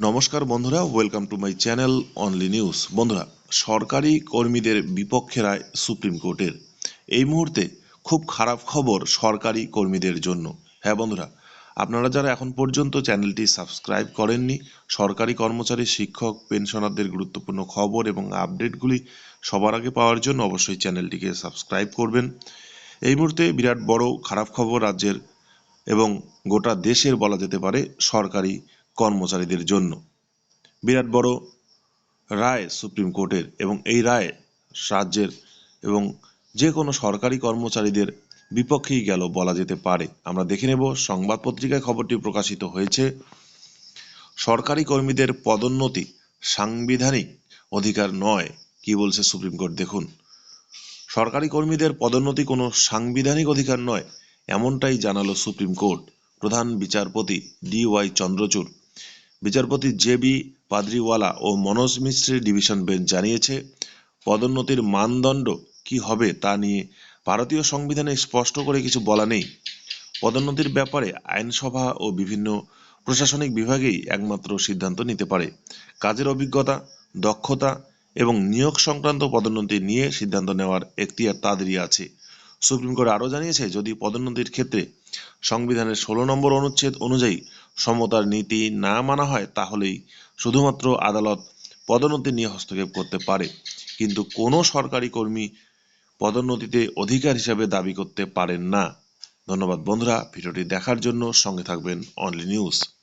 নমস্কার বন্ধুরা welcome to my channel only news বন্ধুরা, সরকারি কর্মীদের বিপক্ষে রায় সুপ্রিম কোর্টের এই মুহূর্তে খুব খারাপ খবর সরকারি কর্মীদের জন্য। হ্যাঁ বন্ধুরা, আপনারা যারা এখন পর্যন্ত চ্যানেলটি সাবস্ক্রাইব করেননি, সরকারি কর্মচারী, শিক্ষক পেনশনারদের গুরুত্বপূর্ণ খবর এবং আপডেটগুলি সবার আগে পাওয়ার জন্য অবশ্যই চ্যানেলটিকে সাবস্ক্রাইব করবেন। এই মুহূর্তে বিরাট বড় খারাপ খবর রাজ্যের এবং গোটা দেশের বলা যেতে পারে সরকারি কর্মচারীদের জন্য। বিরাট বড় রায় সুপ্রিম কোর্টের এবং এই রায় রাজ্যের এবং যে কোনো সরকারি কর্মচারীদের বিপক্ষেই গেল বলা যেতে পারে। আমরা দেখে নেব, সংবাদ পত্রিকায় খবরটি প্রকাশিত হয়েছে। সরকারি কর্মীদের পদোন্নতি সাংবিধানিক অধিকার নয়, কি বলছে সুপ্রিম কোর্ট? দেখুন, সরকারি কর্মীদের পদোন্নতি কোনো সাংবিধানিক অধিকার নয়, এমনটাই জানালো সুপ্রিম কোর্ট। প্রধান বিচারপতি ডি ওয়াই চন্দ্রচূড় বিচারপতি জে বি পাদ্রিওয়ালা ও মনোজ মিশ্রের ডিভিশন বেঞ্চ জানিয়েছে, পদোন্নতির মানদণ্ড কি হবে তা নিয়ে ভারতীয় সংবিধানে স্পষ্ট করে কিছু বলা নেই। পদোন্নতির ব্যাপারে আইনসভা ও বিভিন্ন প্রশাসনিক বিভাগেই একমাত্র সিদ্ধান্ত নিতে পারে। কাজের অভিজ্ঞতা, দক্ষতা এবং নিয়োগ সংক্রান্ত পদোন্নতি নিয়ে সিদ্ধান্ত নেওয়ার এখতিয়ার তাদেরই আছে। সুপ্রিম কোর্ট আরও জানিয়েছে, যদি পদোন্নতির ক্ষেত্রে সংবিধানের ষোলো নম্বর অনুচ্ছেদ অনুযায়ী সমতার নীতি না মানা হয় তাহলেই শুধুমাত্র আদালত পদোন্নতি নিয়ে হস্তক্ষেপ করতে পারে। কিন্তু কোনো সরকারি কর্মী পদোন্নতিতে অধিকার হিসাবে দাবি করতে পারেন না। ধন্যবাদ বন্ধুরা, ভিডিওটি দেখার জন্য সঙ্গে থাকবেন অনলি নিউজ